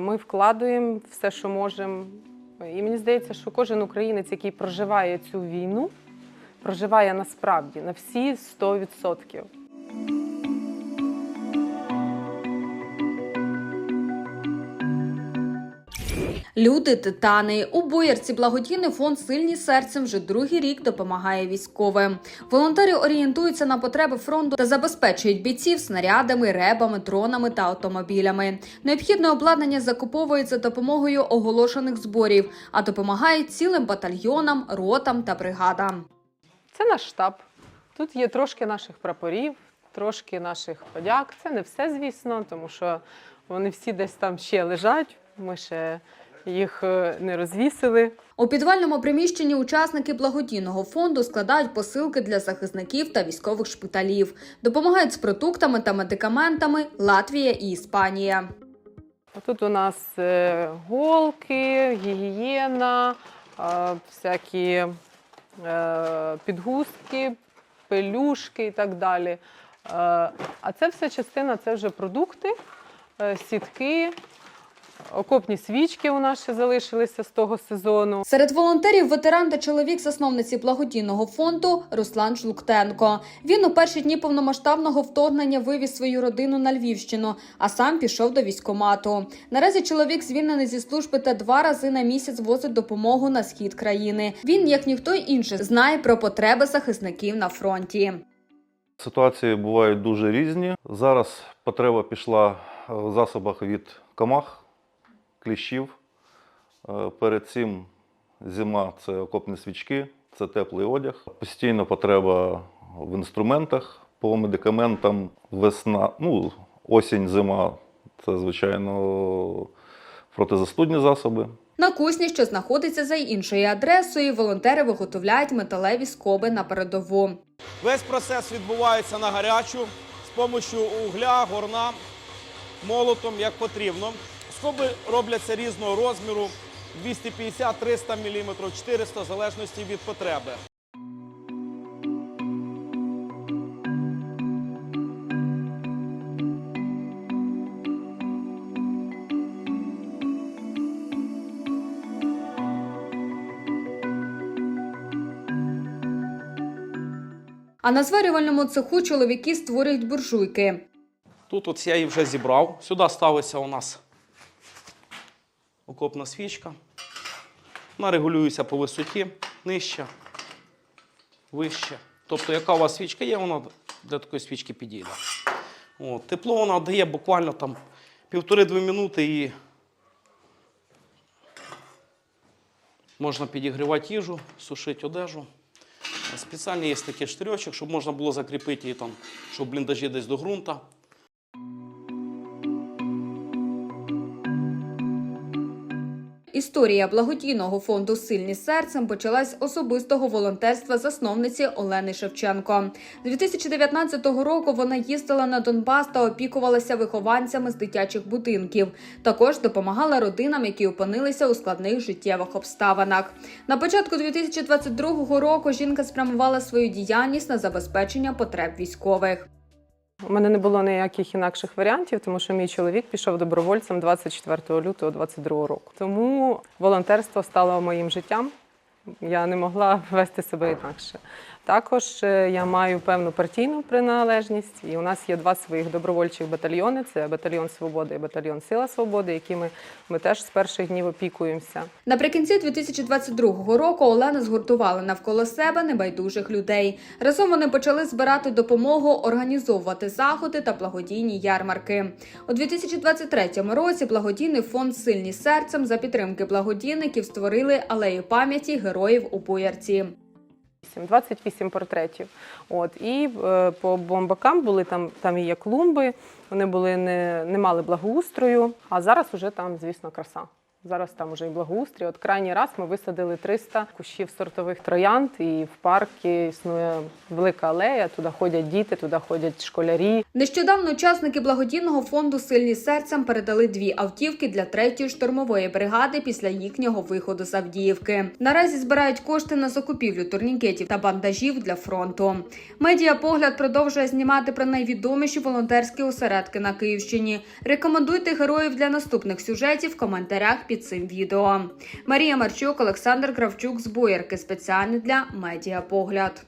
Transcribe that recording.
Ми вкладуємо все, що можемо. І мені здається, що кожен українець, який проживає цю війну, проживає насправді на всі 100%. Люди титани у боярці благодійний фонд Сильні серцем вже другий рік допомагає військовим. Волонтери орієнтуються на потреби фронту та забезпечують бійців снарядами, ребами, дронами та автомобілями. Необхідне обладнання закуповують за допомогою оголошених зборів, а допомагають цілим батальйонам, ротам та бригадам. Це наш штаб. Тут є трошки наших прапорів, трошки наших подяк. Це не все, звісно, тому що вони всі десь там ще лежать. Ми ще їх е, не розвісили. У підвальному приміщенні учасники благодійного фонду складають посилки для захисників та військових шпиталів, допомагають з продуктами та медикаментами Латвія і Іспанія. Тут у нас е, голки, гігієна, е, всякі підгустки, пелюшки і так далі. А це все частина, це вже продукти, сітки, окопні свічки у нас ще залишилися з того сезону. Серед волонтерів ветеран та чоловік засновниці благодійного фонду Руслан Жлуктенко. Він у перші дні повномасштабного вторгнення вивіз свою родину на Львівщину, а сам пішов до військомату. Наразі чоловік звільнений зі служби та два рази на місяць возить допомогу на схід країни. Він, як ніхто інший, знає про потреби захисників на фронті. Ситуації бувають дуже різні. Зараз потреба пішла в засобах від комах, кліщів. Е, Перед цим зима це окопні свічки, це теплий одяг. Постійно потреба в інструментах, по медикаментам, весна, ну, осінь, зима це, звичайно, протизастудні засоби. На кусні, що знаходиться за іншою адресою, волонтери виготовляють металеві скоби на передову. Весь процес відбувається на гарячу з допомогою угля, горна, молотом, як потрібно. Скоби робляться різного розміру 250, 300 мм, 400 в залежності від потреби. А на зварювальному цеху чоловіки створюють буржуйки. Тут от я її вже зібрав. Сюди ставиться у нас окопна свічка. Вона регулюється по висоті, нижче, вище. Тобто, яка у вас свічка є, вона для такої свічки підійде. От. Тепло вона дає буквально там півтори-дві минути і можна підігрівати їжу, сушити одежу. Спеціально є такий штирьочок, щоб можна було закріпити її там, щоб бліндажі десь до ґрунта. Історія благодійного фонду Сильні серцем почалась з особистого волонтерства засновниці Олени Шевченко. З 2019 року вона їздила на Донбас та опікувалася вихованцями з дитячих будинків. Також допомагала родинам, які опинилися у складних життєвих обставинах. На початку 2022 року жінка спрямувала свою діяльність на забезпечення потреб військових. У мене не було ніяких інакших варіантів, тому що мій чоловік пішов добровольцем 24 лютого 2022 року. Тому волонтерство стало моїм життям. Я не могла вести себе інакше. Також е, я маю певну партійну приналежність, і у нас є два своїх добровольчих батальйони: це батальйон Свободи і батальйон Сила Свободи, якими ми теж з перших днів опікуємося. Наприкінці 2022 року Олена згуртувала навколо себе небайдужих людей. Разом вони почали збирати допомогу, організовувати заходи та благодійні ярмарки. У 2023 році благодійний фонд Сильні серцем за підтримки благодійників створили алею пам'яті героїв у Боярці. 28 портретів. От і е, по бомбакам були там, там є клумби. Вони були не, не мали благоустрою, а зараз уже там, звісно, краса. Зараз там уже і благоустрій. От крайній раз ми висадили 300 кущів сортових троянд, і в парку існує велика алея. Туди ходять діти, туди ходять школярі. Нещодавно учасники благодійного фонду Сильні серцем передали дві автівки для третьої штурмової бригади після їхнього виходу з Авдіївки. Наразі збирають кошти на закупівлю турнікетів та бандажів для фронту. Медіа погляд продовжує знімати про найвідоміші волонтерські осередки на Київщині. Рекомендуйте героїв для наступних сюжетів в коментарях під цим відео. Марія Марчук, Олександр Кравчук з Боярки спеціально для медіа погляд.